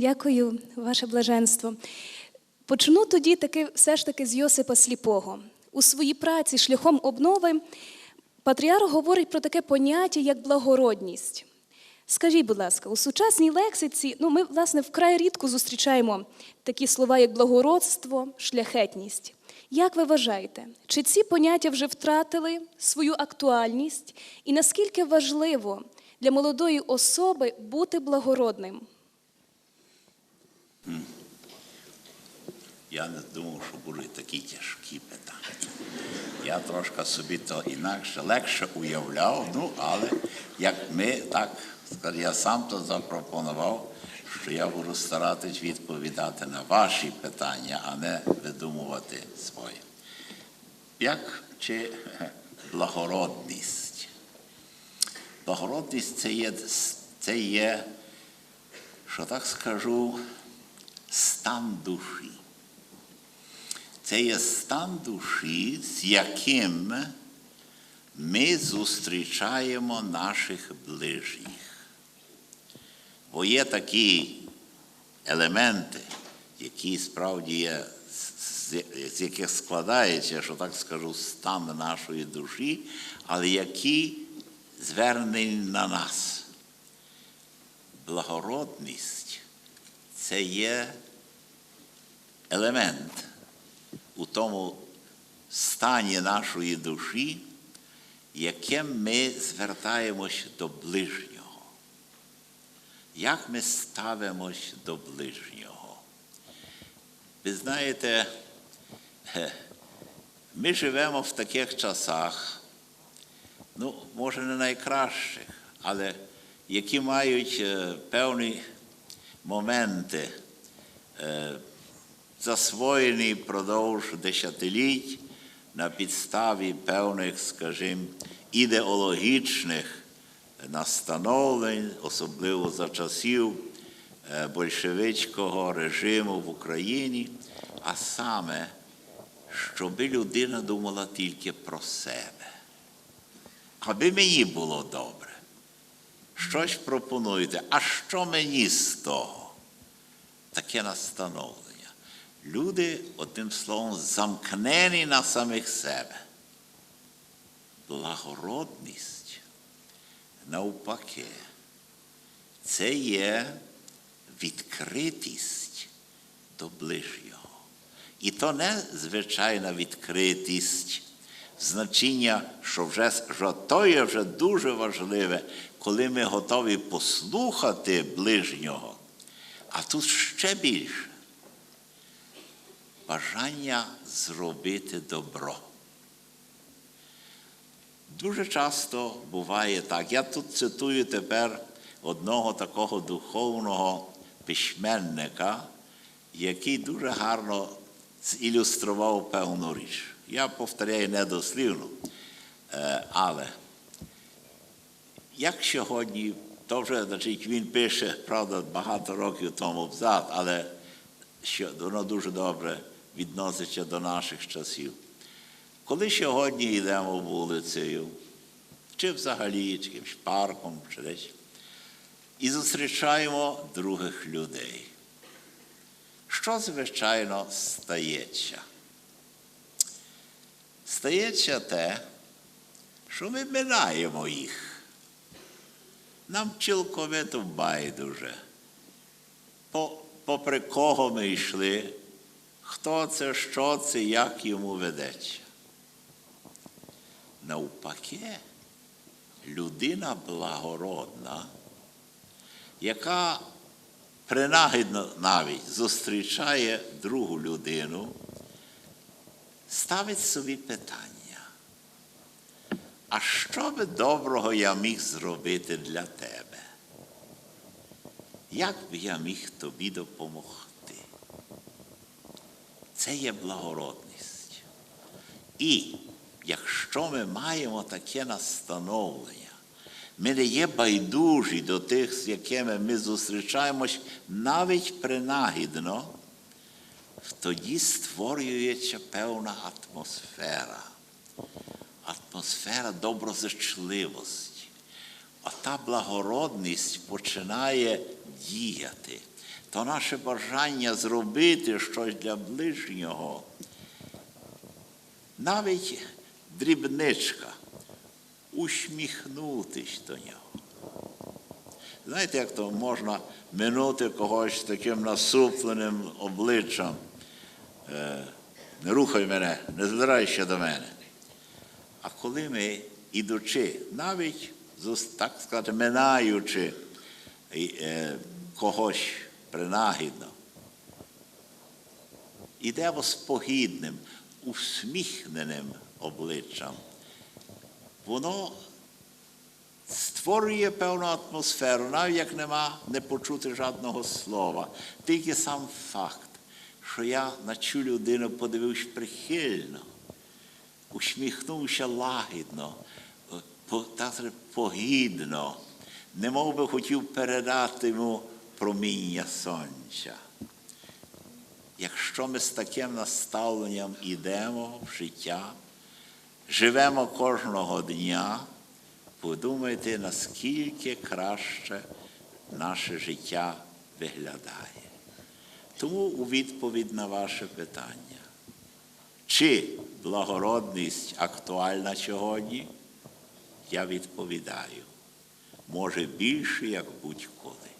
Дякую, ваше блаженство. Почну тоді таки все ж таки з Йосипа Сліпого. У своїй праці шляхом обнови патріарх говорить про таке поняття, як благородність. Скажіть, будь ласка, у сучасній лексиці, ну ми, власне, вкрай рідко зустрічаємо такі слова, як благородство, шляхетність. Як ви вважаєте, чи ці поняття вже втратили свою актуальність, і наскільки важливо для молодої особи бути благородним? Я не думав, що будуть такі тяжкі питання. Я трошки собі то інакше, легше уявляв, ну, але як ми, так, я сам то запропонував, що я буду старатись відповідати на ваші питання, а не видумувати свої. Як чи благородність? Благородність це є, це є, що так скажу, стан душі. Це є стан душі, з яким ми зустрічаємо наших ближніх. Бо є такі елементи, які справді є, з- яких складається, що так скажу, стан нашої душі, але які звернені на нас. Благородність це є елемент у тому стані нашої душі, яким ми звертаємось до ближнього. Як ми ставимось до ближнього? Ви знаєте, е, ми живемо в таких часах, ну, може, не найкращих, але які мають е, певні моменти е, засвоєний впродовж десятиліть на підставі певних, скажімо, ідеологічних настановлень, особливо за часів е, большевицького режиму в Україні, а саме, щоб людина думала тільки про себе. Аби мені було добре. Щось пропонуєте, а що мені з того? Таке настановлення. Люди, одним словом, замкнені на самих себе. Благородність, навпаки, це є відкритість до ближнього. І то не звичайна відкритість, значення, що вже що то є вже дуже важливе, коли ми готові послухати ближнього. А тут ще більше бажання зробити добро. Дуже часто буває так. Я тут цитую тепер одного такого духовного письменника, який дуже гарно зілюстрував певну річ. Я повторяю недослівно, е, але як сьогодні, то вже значить, він пише, правда, багато років тому взад, але що воно дуже добре відноситься до наших часів. Коли сьогодні йдемо вулицею, чи взагалі, чи якимось парком, чи десь, і зустрічаємо других людей, що, звичайно, стається? Стається те, що ми минаємо їх. Нам цілковито байдуже. Попри кого ми йшли, хто це, що це, як йому ведеться. Навпаки, людина благородна, яка принагідно навіть зустрічає другу людину, ставить собі питання. А що би доброго я міг зробити для тебе? Як би я міг тобі допомогти? Це є благородність. І якщо ми маємо таке настановлення, ми не є байдужі до тих, з якими ми зустрічаємось навіть принагідно, тоді створюється певна атмосфера, атмосфера доброзичливості. А та благородність починає діяти. То наше бажання зробити щось для ближнього, навіть дрібничка, усміхнутись до нього. Знаєте, як то можна минути когось таким насупленим обличчям? Е, не рухай мене, не збирайся до мене. А коли ми, ідучи, навіть так сказати, минаючи е, когось принагідно, ідемо з погідним, усміхненим обличчям, воно створює певну атмосферу, навіть як нема не почути жодного слова. Тільки сам факт, що я на цю людину подивився прихильно, усміхнувся лагідно, так погідно, немов би хотів передати йому проміння сонця. Якщо ми з таким наставленням йдемо в життя, живемо кожного дня, подумайте, наскільки краще наше життя виглядає. Тому у відповідь на ваше питання, чи благородність актуальна сьогодні, я відповідаю, може більше, як будь-коли.